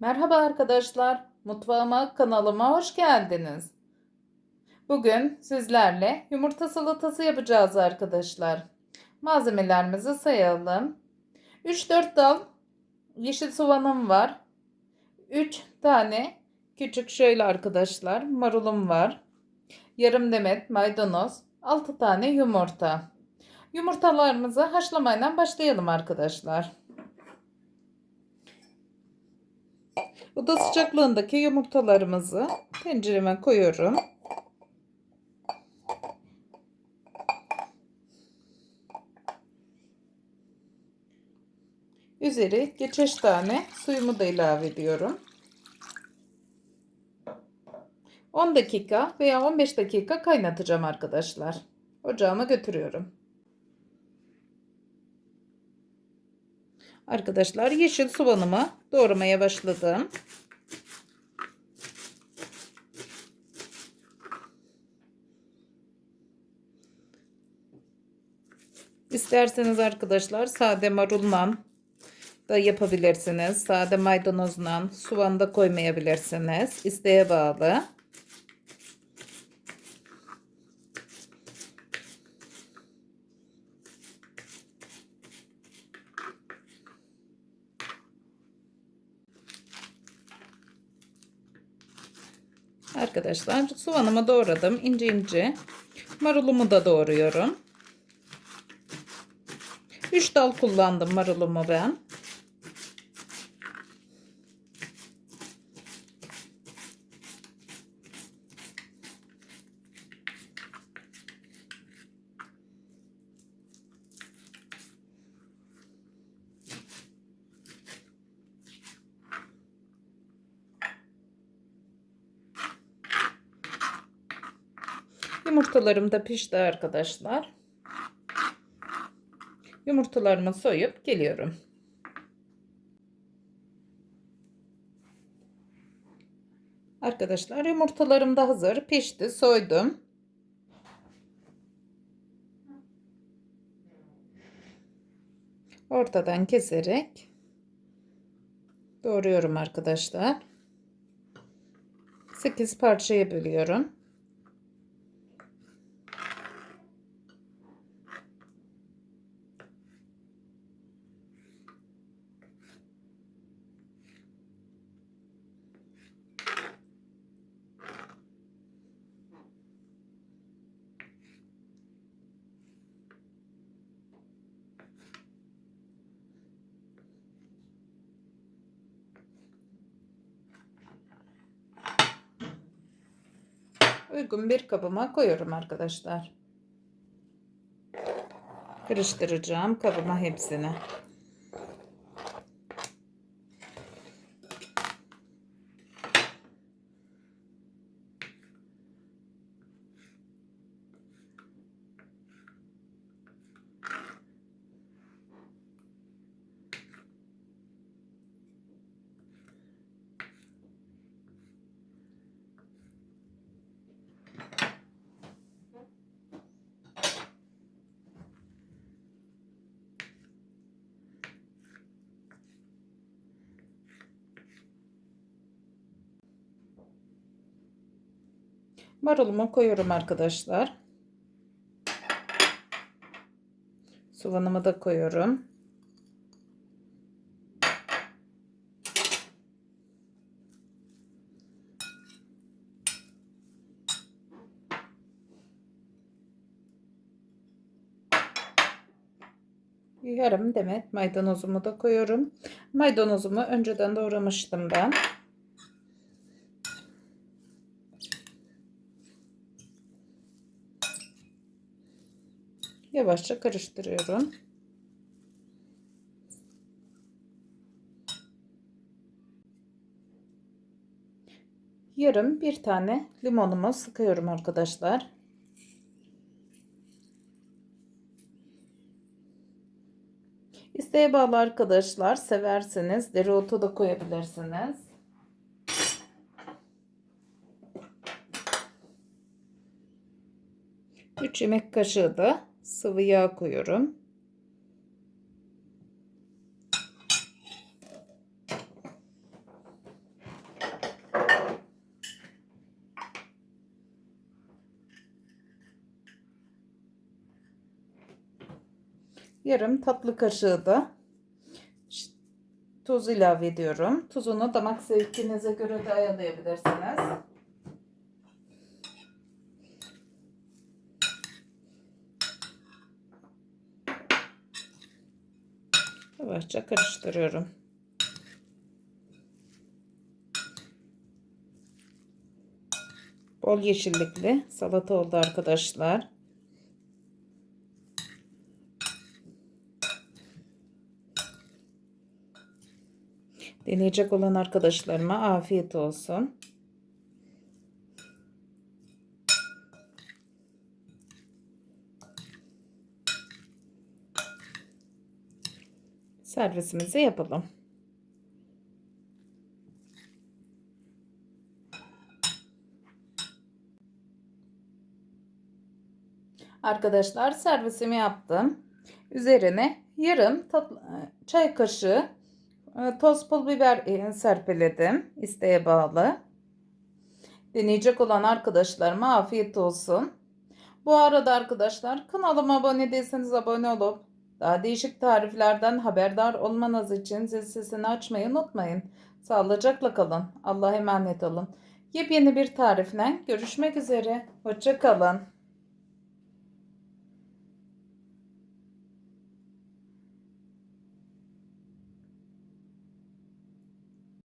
Merhaba arkadaşlar, mutfağıma kanalıma hoş geldiniz. Bugün sizlerle yumurta salatası yapacağız arkadaşlar. Malzemelerimizi sayalım. 3-4 dal yeşil soğanım var. 3 tane küçük şöyle arkadaşlar marulum var. Yarım demet maydanoz, 6 tane yumurta. Yumurtalarımızı haşlamayla başlayalım arkadaşlar. Oda sıcaklığındaki yumurtalarımızı tencereme koyuyorum. Üzeri geçeş tane suyumu da ilave ediyorum. 10 dakika veya 15 dakika kaynatacağım arkadaşlar. Ocağıma götürüyorum. Arkadaşlar yeşil soğanımı doğramaya başladım. İsterseniz arkadaşlar sade marulla da yapabilirsiniz. Sade maydanozla soğan da koymayabilirsiniz. İsteğe bağlı. Arkadaşlar soğanımı doğradım ince ince. Marulumu da doğruyorum. 3 dal kullandım marulumu ben. Yumurtalarım da pişti arkadaşlar. Yumurtalarımı soyup geliyorum. Arkadaşlar yumurtalarım da hazır. Pişti. Soydum. Ortadan keserek doğruyorum arkadaşlar. 8 parçaya bölüyorum. Uygun bir kabıma koyuyorum arkadaşlar. Karıştıracağım kabıma hepsini. Marulumu koyuyorum arkadaşlar. Soğanımı da koyuyorum. Yarım demet maydanozumu da koyuyorum. Maydanozumu önceden doğramıştım ben. Yavaşça karıştırıyorum. Yarım bir tane limonumu sıkıyorum arkadaşlar. İsteğe bağlı arkadaşlar severseniz dereotu da koyabilirsiniz. Üç yemek kaşığı da sıvı yağ koyuyorum. Yarım tatlı kaşığı da tuz ilave ediyorum. Tuzunu damak zevkinize göre de ayarlayabilirsiniz. Yavaşça karıştırıyorum. Bol yeşillikli salata oldu arkadaşlar. Deneyecek olan arkadaşlarıma afiyet olsun. Servisimizi yapalım. Arkadaşlar servisimi yaptım. Üzerine yarım tatlı, çay kaşığı e, toz pul biber e, serpeledim. İsteğe bağlı. Deneyecek olan arkadaşlarıma afiyet olsun. Bu arada arkadaşlar kanalıma abone değilseniz abone olup daha değişik tariflerden haberdar olmanız için zil sesini açmayı unutmayın. Sağlıcakla kalın. Allah'a emanet olun. Yepyeni bir tarifle görüşmek üzere. Hoşça kalın.